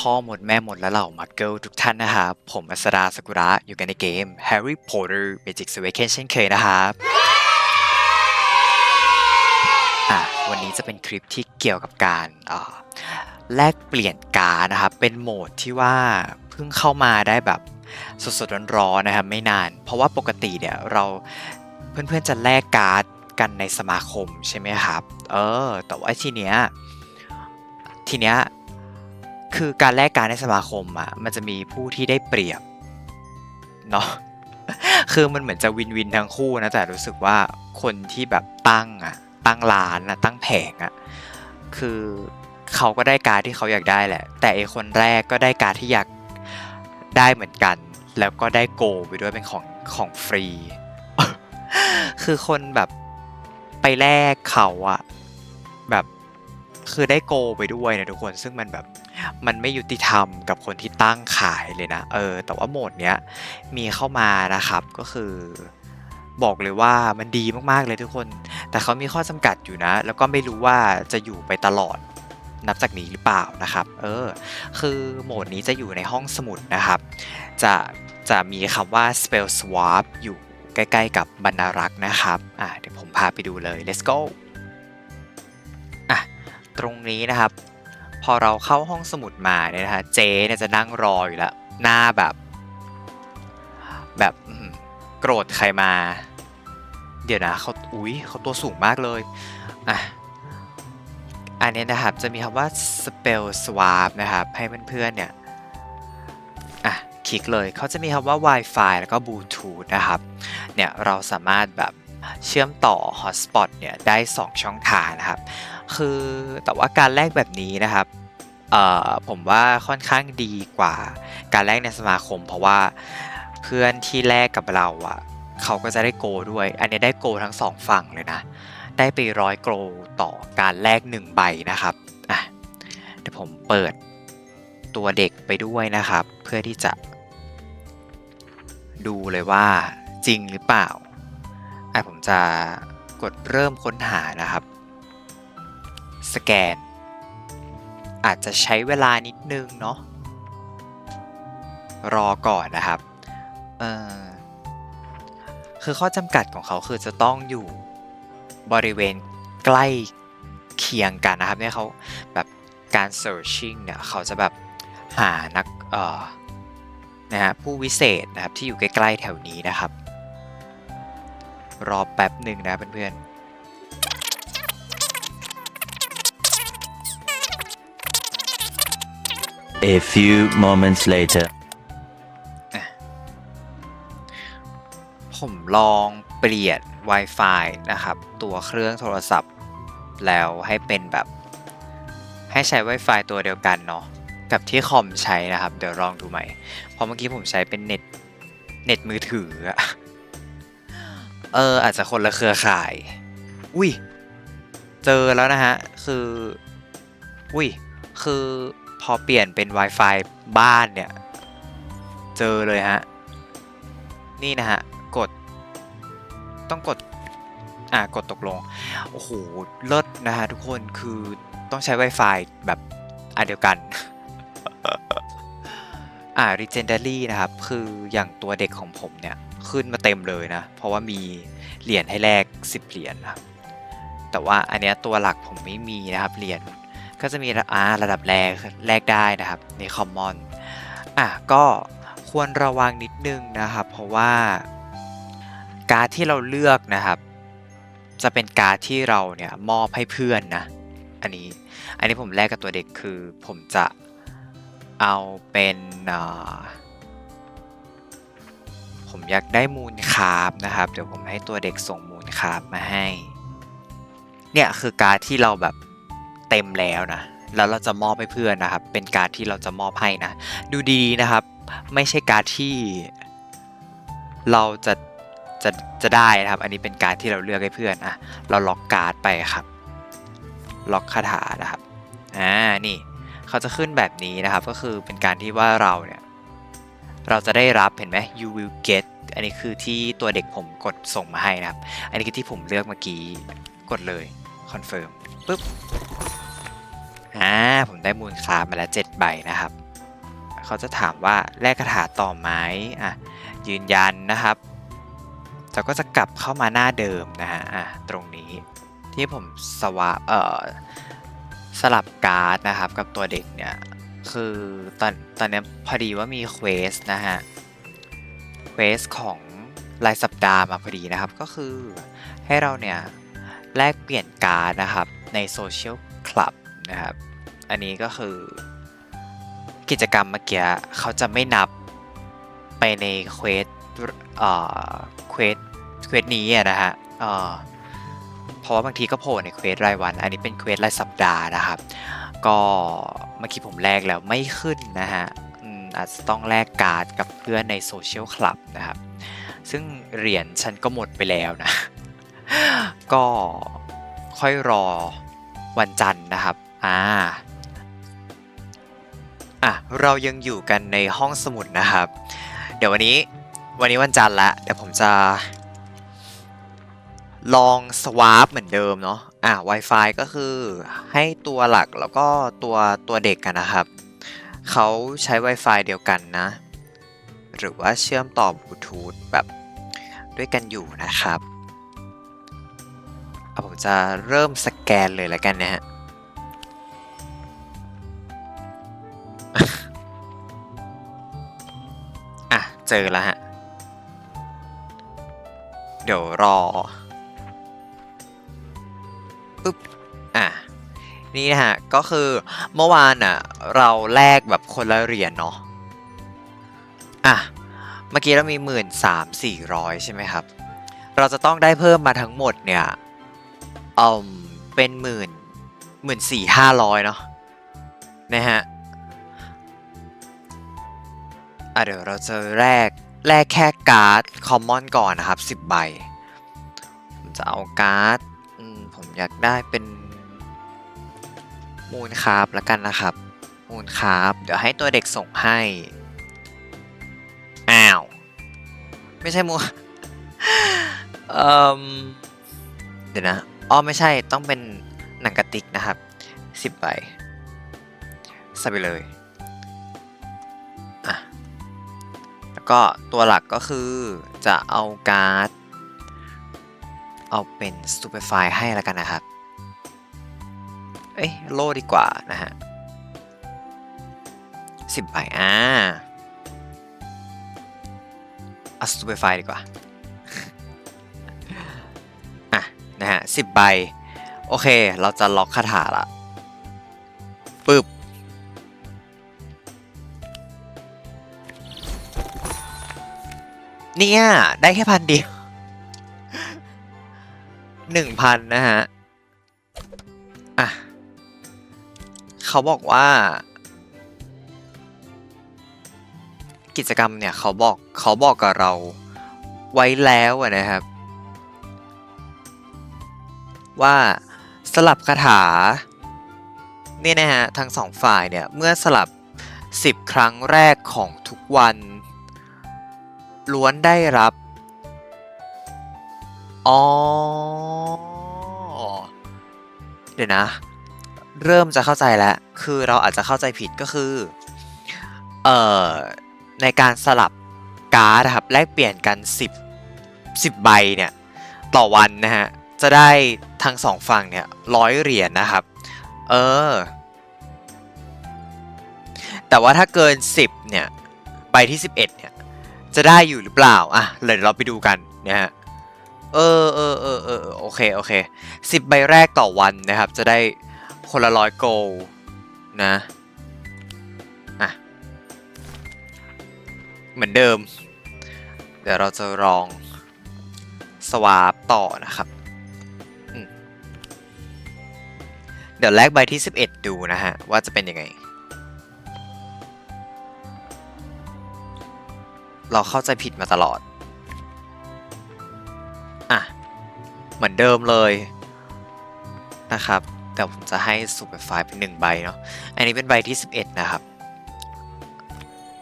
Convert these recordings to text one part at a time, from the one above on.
พ่อหมดแม่หมดและเหล่ามักเกิลทุกท่านนะครับผมอัสดาสกุระอยู่กันในเกม Harry Potter Magic Awaken เช่นเคยนะครับอะวันนี้จะเป็นคลิปที่เกี่ยวกับการแลกเปลี่ยนการดนะครับเป็นโหมดที่ว่าเพิ่งเข้ามาได้แบบสดๆร้อนๆนะครับไม่นาน เพราะว่าปกติเนี่ยเราเพื่อนๆจะแลกการ์ดกันในสมาคมใช่ไหมครับ เออ แต่ว่าทีเนี้ยทีเนี้ย คือการแลกการในสมาคมอะมันจะมีผู้ที่ได้เปรียบเนาะคือมันเหมือนจะวินวินทั้งคู่นะแต่รู้สึกว่าคนที่แบบตั้งอะตั้งร้านอะตั้งแผงอะคือเขาก็ได้การที่เขาอยากได้แหละ แต่ไอคนแรกก็ได้การที่อยากได้เหมือนกัน แล้วก็ได้โกไปด้วยเป็นของของฟรี คือคนแบบไปแลกเขาอะแบบคือได้โกไปด้วยนะทุกคนซึ่งมันแบบ มันไม่ยุติธรรมกับคนที่ตั้งขายเลยนะ เออ แต่ว่าโหมดเนี้ยมีเข้ามานะครับก็คือบอกเลยว่ามันดีมากๆเลยทุกคน แต่เขามีข้อจำกัดอยู่นะ แล้วก็ไม่รู้ว่าจะอยู่ไปตลอดนับจากนี้หรือเปล่านะครับ เออ คือโหมดนี้จะอยู่ในห้องสมุดนะครับ จะจะมีคำว่า spell swap อยู่ใกล้ๆกับบรรณารักษ์นะครับ อะเดี๋ยวผมพาไปดูเลย let's go อะ ตรงนี้นะครับ อเราเข้าห้องสมุดมาเนี่ยนะฮะเจ๊เนี่ยจะนั่งรออยู่แล้วหน้าแบบ แบบโกรธใครมา เดี๋ยวนะเขาอุ้ยเขาตัวสูงมากเลยอะอันนี้นะครับจะมีคำว่า spell swap นะครับให้เพื่อนๆเนี่ยอะคลิกเลยเขาจะมีคำว่า Wi-Fi แล้วก็ Bluetooth นะครับเนี่ยเราสามารถแบบ เชื่อมต่อ Hotspot เนี่ยได้ 2 ช่องทางนะครับ คือแต่ว่าการแลกแบบนี้นะครับผมว่าค่อนข้างดีกว่าการแลกในสมาคม เพราะว่าเพื่อนที่แลกกับเราอะเขาก็จะได้โกลด้วย อันนี้ได้โกลทั้งสองฝั่งเลยนะ ได้ไปร้อยโกลต่อการแลก1ใบนะครับอะเดี๋ยวผมเปิดตัวเด็กไปด้วยนะครับ เพื่อที่จะ ดูเลยว่าจริงหรือเปล่า อะผมจะกดเริ่มค้นหานะครับ สแกน อาจจะใช้เวลานิดนึงเนาะรอก่อนนะครับเออคือข้อจำกัดของเขาคือจะต้องอยู่บริเวณใกล้เคียงกันนะครับเนี่ยเขาแบบการ searching เนี่ยเขาจะแบบหานักเอ่อนะฮะผู้วิเศษนะครับที่อยู่ใกล้ๆแถวนี้นะครับ รอแป๊บหนึ่งนะเพื่อนๆ A few moments later. ผมลองเปลี่ยน Wi-Fi นะครับ ตัวเครื่องโทรศัพท์ แล้วให้เป็นแบบ ให้ใช้ Wi-Fi ตัวเดียวกันเนาะกับที่คอมใช้นะครับ เดี๋ยวลองดูใหม่เพราะเมื่อกี้ผมใช้เป็นเน็ต เน็ตมือถืออะ เอออาจจะคนละเครือข่าย อุ้ย เจอแล้วนะฮะ คือ อุ้ย คือพอเปลี่ยนเป็น Wi-Fi บ้านเนี่ย เจอเลยฮะ นี่นะฮะ กด ต้องกด อ่า กดตกลง โอ้โห เลิศนะฮะทุกคน คือต้องใช้ Wi-Fi แบบอันเดียวกัน อ่า Legendary นะครับ คืออย่างตัวเด็กของผมเนี่ย ขึ้นมาเต็มเลยนะ เพราะว่ามีเหรียญให้แลก10 เหรียญนะครับ แต่ว่าอันเนี้ยตัวหลักผมไม่มีนะครับ เหรียญ ก็จะมีอ่าระดับแรกแลกได้นะครับใน Common อะก็ควรระวังนิดนึงนะครับ เพราะว่าการดที่เราเลือกนะครับ จะเป็นการดที่เราเนี่ยมอบให้เพื่อนนะ อันนี้ อันนี้ผมแลกกับตัวเด็กคือผมจะเอาเป็น อ่าผมอยากได้มูลคาร์บนะครับ เดี๋ยวผมให้ตัวเด็กส่งมูลคาร์บมาให้ เนี่ยคือการที่เราแบบเต็มแล้วนะ แล้วเราจะมอบให้เพื่อนนะครับ เป็นการที่เราจะมอบให้นะ ดูดีๆนะครับ ไม่ใช่การที่เราจะจะจะได้นะครับ อันนี้เป็นการที่เราเลือกให้เพื่อนอะ เราล็อกการ์ดไปครับ ล็อกคาถานะครับ อ่า นี่ เขาจะขึ้นแบบนี้นะครับ ก็คือเป็นการที่ว่าเราเนี่ยเราจะได้รับเห็นไหม you will get อันนี้คือที่ตัวเด็กผมกดส่งมาให้นะครับ อันนี้คือที่ผมเลือกเมื่อกี้กดเลย confirm ปุ๊บอ่าผมได้มูลค่ามาแล้ว7ใบนะครับ เขาจะถามว่าแลกคาถาต่อไหมอะยืนยันนะครับเราก็จะกลับเข้ามาหน้าเดิมนะฮะอะตรงนี้ที่ผมสวาเอ่อ สลับการ์ดนะครับกับตัวเด็กเนี่ย คือตอนตอนนี้พอดีว่ามีเควสนะฮะ เควสของรายสัปดาห์มาพอดีนะครับ ก็คือให้เราเนี่ย แลกเปลี่ยนการ์ดนะครับ ในโซเชียลคลับนะครับ อันนี้ก็คือกิจกรรมเมื่อกี้เขาจะไม่นับไปในเควสเอ่อเควสเควสนี้นะฮะเอ่อ ราะว่าบางทีก็โผล่ในเควสรายวัน อันนี้เป็นเควสรายสัปดาห์นะครับ ก็เมื่อกี้ผมแลกแล้วไม่ขึ้นนะฮะอืมอาจจะต้องแลกการ์ดกับเพื่อนในโซเชียลคลับนะครับ ซึ่งเหรียญฉันก็หมดไปแล้วนะ ก็ค่อยรอวันจันทร์นะครับ อ่าอะเรายังอยู่กันในห้องสมุดนะครับ เดี๋ยววันนี้วันนี้วันจันทร์ละเดี๋ยวผมจะ ลองสวาปเหมือนเดิมเนาะอะ Wi-Fi ก็คือให้ตัวหลักแล้วก็ตัวตัวเด็กกันนะครับ เขาใช้ Wi-Fi เดียวกันนะ หรือว่าเชื่อมต่อบลูทูธแบบด้วยกันอยู่นะครับเอาผมจะเริ่มสแกนเลยแล้วกันนะฮะอะ เจอแล้วฮะ เดี๋ยวรอ ปึ๊บอะนี่นะฮะก็คือเมื่อวานอะเราแลกแบบคนละเหรียญเนาะอะเมื่อกี้เรามีหมื่นสามสี่ร้อยใช่ไหมครับ เราจะต้องได้เพิ่มมาทั้งหมดเนี่ยเอ่มเป็นหมื่นหมื่นสี่ห้าร้อยเนาะนะฮะอะเดี๋ยวเราจะแลกแลกแค่การ์ดคอมมอนก่อนนะครับ10ใบผมจะเอาการ์ด อยากได้เป็นมูลคาร์บล้วกันนะครับ มูลคาร์บเดี๋ยวให้ตัวเด็กส่งให้ อ้าว ไม่ใช่มูเอ่มเดี๋ยวนะอ๋อไม่ใช่ต้องเป็นหนังกระติกนะครับ10ใบใส่ไปเลยอะแล้วก็ตัวหลักก็คือจะเอาการ์ด เอาเป็นสตูเปอร์ไฟให้แล้วกันนะครับ เอ้ยโล่ดีกว่านะฮะสิบใบอ่าเอาสตูเปอร์ไฟดีกว่าอะนะฮะสิบใบ โอเค เราจะล็อกคาถาละปึ๊บเนี่ย ได้แค่พันเดียว หนึ่งพันนะฮะ อะ เขาบอกว่า กิจกรรมเนี่ยเขาบอกเขาบอกกับเราไว้แล้วนะครับ ว่าสลับคาถาเนี่ยนะฮะทั้งสองฝ่ายเนี่ย เมื่อสลับ 10 ครั้งแรกของทุกวัน ล้วนได้รับ อ๋อ ดี๋ยวนะ เริ่มจะเข้าใจแล้ว คือเราอาจจะเข้าใจผิดก็คือ เอ่อ ในการสลับการ์ดนะครับ แลกเปลี่ยนกัน 10 10ใบเนี่ย ต่อวันนะฮะ จะได้ทั้งสองฝั่งเนี่ยร้อยเหรียญนะครับ เออ แต่ว่าถ้าเกิน 10 เนี่ย ใบที่ 11 เนี่ย จะได้อยู่หรือเปล่า อะเดี๋ยวเราไปดูกันนะฮะ เออเออเออเออโอเคโอเคสิบใบแรกต่อวันนะครับ จะได้คนละร้อยโกลนะอะเหมือนเดิม เดี๋ยวเราจะลองสวาปต่อนะครับ เดี๋ยวแลกใบที่ 11 ดูนะฮะ ว่าจะเป็นยังไง เราเข้าใจผิดมาตลอด อะ เหมือนเดิมเลยนะครับ แต่ผมจะให้สูเปอร์ไฟล์เป็นหนึ่งใบเนาะ อันนี้เป็นใบที่ 11 นะครับ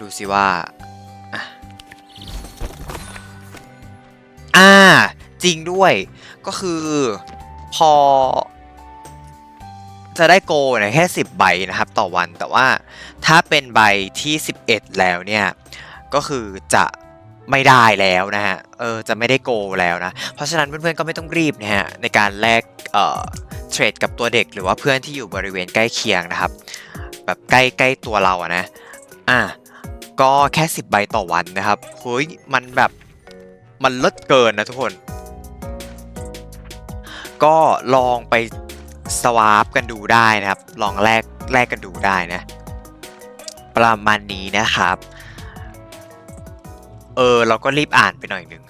ดูสิว่า อะอ่าจริงด้วย ก็คือพอ จะได้โกเนี่ยแค่ 10 ใบนะครับ ต่อวัน แต่ว่าถ้าเป็นใบที่ 11 แล้วเนี่ย ก็คือจะไม่ได้แล้วนะฮะ เออจะไม่ได้โกแล้วนะ เพราะฉะนั้นเพื่อนๆก็ไม่ต้องรีบนะฮะในการแลกเอ่อเทรดกับตัวเด็กหรือว่าเพื่อนที่อยู่บริเวณใกล้เคียงนะครับ แบบใกล้ใกล้ตัวเราอะนะอะก็แค่ 10 ใบต่อวันนะครับเฮ้ยมันแบบมันเลิศเกินนะทุกคน ก็ลองไปสวาปกันดูได้นะครับ ลองแลกแลกกันดูได้นะ ประมาณนี้นะครับ เออ เราก็รีบอ่านไปหน่อยหนึ่ง